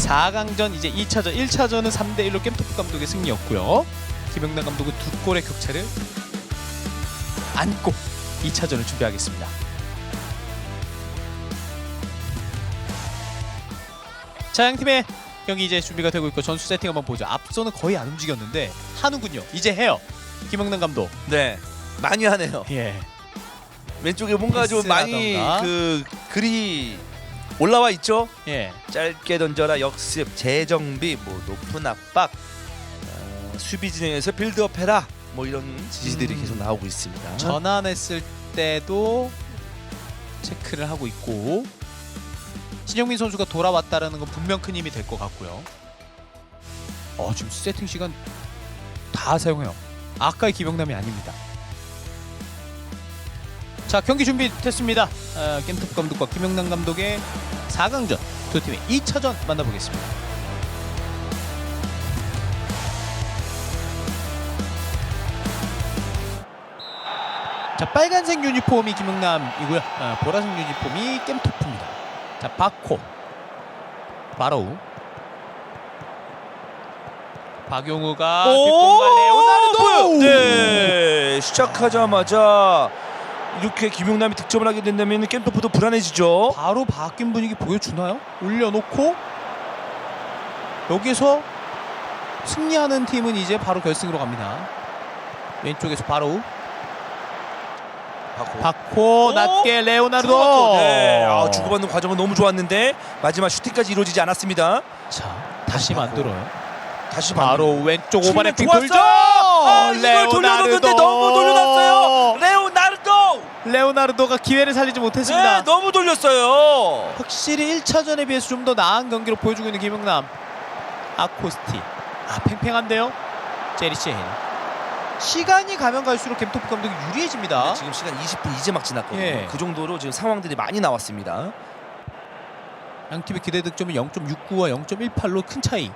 4강전 이제 2차전 1차전은 3대 1로 겜토프 감독의 승리였고요. 김영남 감독은 두 골의 격차를 안고 2차전을 준비하겠습니다. 자, 양 팀의 경기 이제 준비가 되고 있고 전수 세팅 한번 보죠. 앞서는 거의 안 움직였는데 하는군요. 이제 해요. 김영남 감독. 네. 많이 하네요. 예. 왼쪽에 뭔가 좀 많이 패스라던가. 그 글이 올라와 있죠. 예. 짧게 던져라 역습 재정비 뭐 높은 압박 어, 수비 진영에서 빌드업 해라 뭐 이런 지시들이 음. 계속 나오고 있습니다. 전환했을 때도 체크를 하고 있고 신영민 선수가 돌아왔다라는 건 분명 큰 힘이 될 것 같고요. 어 지금 세팅 시간 다 사용해요. 아까의 김영남이 아닙니다. 자 경기 준비됐습니다. 어, 겜톱 감독과 김영남 감독의 4강전 두 팀의 2차전 만나보겠습니다. 자 빨간색 유니폼이 김영남이고요. 어, 보라색 유니폼이 겜토프입니다. 자 바코 바로우 박용우가 뒷공간 레오나르도 네 시작하자마자 이렇게 김용남이 득점을 하게 된다면 겜토프도 불안해지죠. 바로 바뀐 분위기 보여주나요? 올려놓고 여기서 승리하는 팀은 이제 바로 결승으로 갑니다. 왼쪽에서 바로. 바코 오! 낮게 레오나르도. 주고받고, 네. 아, 주고받는 과정은 너무 좋았는데 마지막 슈팅까지 이루어지지 않았습니다. 자 다시. 만들어요. 다시 바로 왼쪽 핑 좋았어요. 돌죠. 아, 이걸 돌려줬는데 너무 돌려놨어요. 레오나르도. 레오나르도가 기회를 살리지 못했습니다. 네, 너무 돌렸어요. 확실히 1차전에 비해서 좀 더 나은 경기로 보여주고 있는 김영남. 아코스티. 아 팽팽한데요. 제리시 헨. 시간이 가면 갈수록 겜토프 감독이 유리해집니다. 네, 지금 시간 20분 이제 막 지났거든요. 예. 그 정도로 지금 상황들이 많이 나왔습니다. 양 팀의 기대 득점은 0.69와 0.18로 큰 차이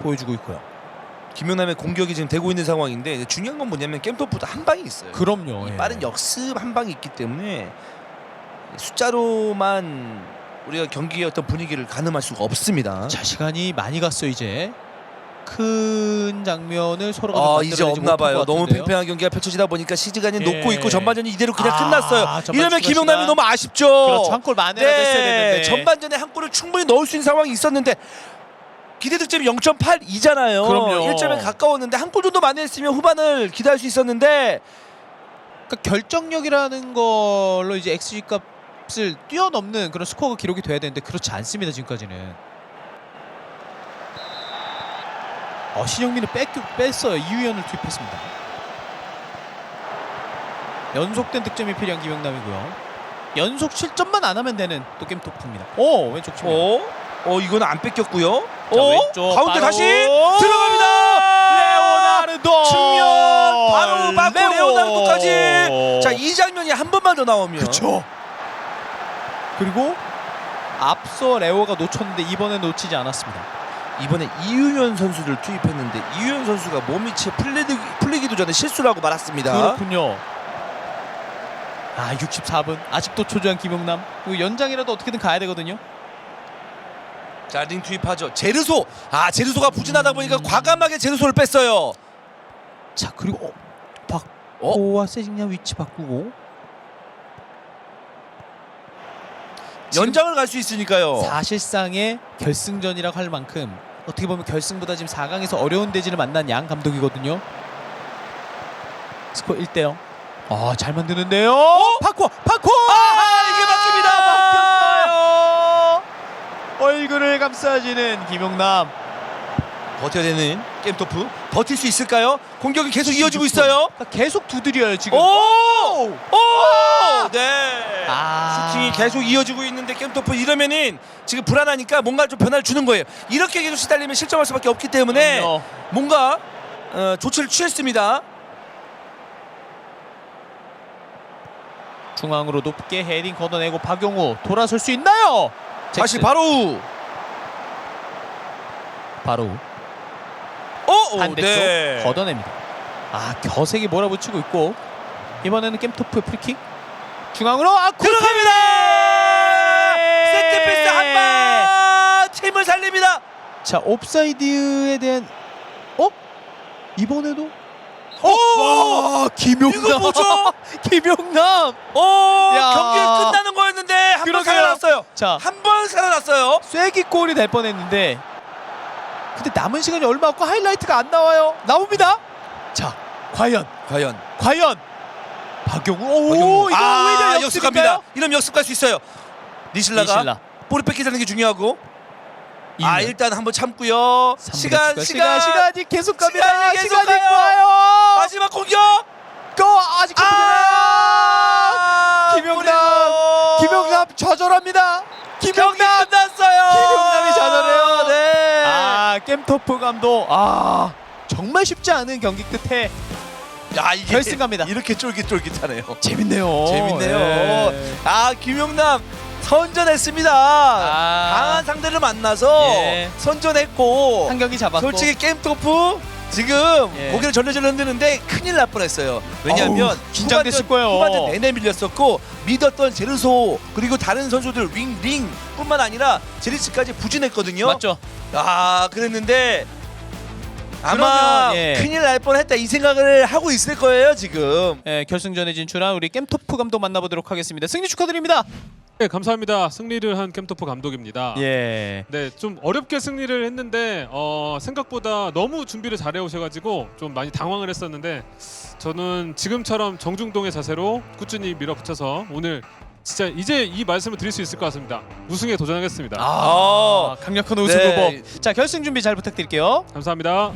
보여주고 있고요. 김용남의 공격이 지금 되고 있는 상황인데 이제 중요한 건 뭐냐면 겜토프도 한 방이 있어요. 그럼요. 예. 빠른 역습 한 방이 있기 때문에 숫자로만 우리가 경기의 어떤 분위기를 가늠할 수가 없습니다. 자 시간이 많이 갔어요 이제. 큰 장면을 서로가 좀아 이제 없나 봐요. 것 너무. 팽팽한 경기가 펼쳐지다 보니까 시즈간이 예. 녹고 있고 전반전이 이대로 그냥 아, 끝났어요. 전반 이러면 추가 김용남이 시간. 너무 아쉽죠. 그렇죠 한골 만회라도 했어야 네, 되는데. 전반전에 한 골을 충분히 넣을 수 있는 상황이 있었는데 기대 득점이 0.82잖아요. 그럼요. 1점에 가까웠는데 한 골 정도 만회했으면 후반을 기대할 수 있었는데 그러니까 결정력이라는 걸로 이제 XG 값을 뛰어넘는 그런 스코어가 기록이 돼야 되는데 그렇지 않습니다 지금까지는. 어, 신영민을 뺐, 뺐어요. 이유연을 투입했습니다. 연속된 득점이 필요한 김영남이고요. 연속 실점만 안 하면 되는 또 게임 토프입니다. 오 왼쪽 측면. 어? 어 이거는 안 뺏겼고요. 자, 어? 왼쪽 가운데 바로 다시 들어갑니다. 레오나르도 측면 바로 받고 레오. 레오나르도까지. 자 이 장면이 한 번만 더 나오면 그렇죠. 그리고 앞서 레오가 놓쳤는데 이번에 놓치지 않았습니다. 이번에 이유현 선수를 투입했는데 이유현 선수가 몸이 채 풀리기, 풀리기도 전에 실수를 하고 말았습니다. 그렇군요. 아 64분 아직도 초조한 김용남. 이거 연장이라도 어떻게든 가야 되거든요. 자 링 투입하죠. 제르소. 아 제르소가 부진하다 보니까 음. 과감하게 제르소를 뺐어요. 자 그리고 어, 어? 박호와 세징야 위치 바꾸고 연장을 갈 수 있으니까요. 사실상의 결승전이라고 할 만큼 어떻게 보면 결승보다 지금 4강에서 어려운 대진을 만난 양 감독이거든요. 스코어 1대 0. 아, 잘 만드는데요. 파코, 파코! 아 이게 막힙니다. 막혔어요. 얼굴을 감싸지는 김용남. 버텨야 되는 게임토프 버틸 수 있을까요? 공격이 계속 이어지고 있어요. 그러니까 계속 두드려요 지금. 오! 오! 네. 아. 슈팅이 계속 이어지고 있는데 게임토프 이러면은 지금 불안하니까 뭔가 좀 변화를 주는 거예요. 이렇게 계속 시달리면 실점할 수밖에 없기 때문에 그럼요. 뭔가 어, 조치를 취했습니다. 중앙으로 높게 헤딩 걷어내고 박용우 돌아설 수 있나요? 다시 잭슨. 바로 바로 어, 오, 반대쪽 네. 걷어냅니다. 아 겨색이 몰아붙이고 있고 이번에는 겜토프의 프리킥 중앙으로 아 들어갑니다. 세트피스 한방 팀을 살립니다. 자 옵사이드에 대한 어 이번에도 오! 와 김용남 이거 뭐죠? 김용남 오 야. 경기 끝나는 거였는데 한 번 그러게요. 살아났어요. 자 한 번 살아났어요. 쐐기골이 될 뻔했는데 근데 남은 시간이 얼마 없고 하이라이트가 안 나와요 나옵니다 자 과연 과연 과연 박용우 오 박용우. 이거 아 오히려 역습갑니다. 이러면 역습 갈 수 있어요. 니실라가 니실라 볼을 뺏기자는 게 중요하고 아. 일단 한번 참고요. 시간 시간 시간이 계속 갑니다 시간이 계속 시간이 가요. 가요 마지막 공격. 거 아직 아 김용남 김용남 좌절합니다 경기 김용남 끝났어요. 김용남이 좌절해요. 네. 아 겜토프 감독 아 정말 쉽지 않은 경기 끝에 야 이게 결승 갑니다. 이렇게 쫄깃쫄깃하네요. 재밌네요 재밌네요. 네. 아 김용남 선전했습니다. 아. 강한 상대를 만나서 예. 선전했고 한 경기 잡았고 솔직히 게임 토프 지금 예. 고개를 절레절레 흔드는데 큰일 날 뻔했어요. 왜냐하면 어우, 긴장됐을 후반전- 거예요. 후반전 내내 밀렸었고 믿었던 제르소 그리고 다른 선수들 윙링뿐만 아니라 제리스까지 부진했거든요. 맞죠 아 그랬는데 아마 그러면, 예. 큰일 날 뻔했다 이 생각을 하고 있을 거예요 지금. 예, 결승전에 진출한 우리 겜토프 감독 만나보도록 하겠습니다 승리 축하드립니다 네, 감사합니다. 승리를 한 캠토프 감독입니다. 예 네, 좀 어렵게 승리를 했는데 어, 생각보다 너무 준비를 잘해 오셔가지고 좀 많이 당황을 했었는데 저는 지금처럼 정중동의 자세로 꾸준히 밀어붙여서 오늘 진짜 이제 이 말씀을 드릴 수 있을 것 같습니다. 우승에 도전하겠습니다. 아, 강력한 우승 네. 후보 자 결승 준비 잘 부탁드릴게요 감사합니다.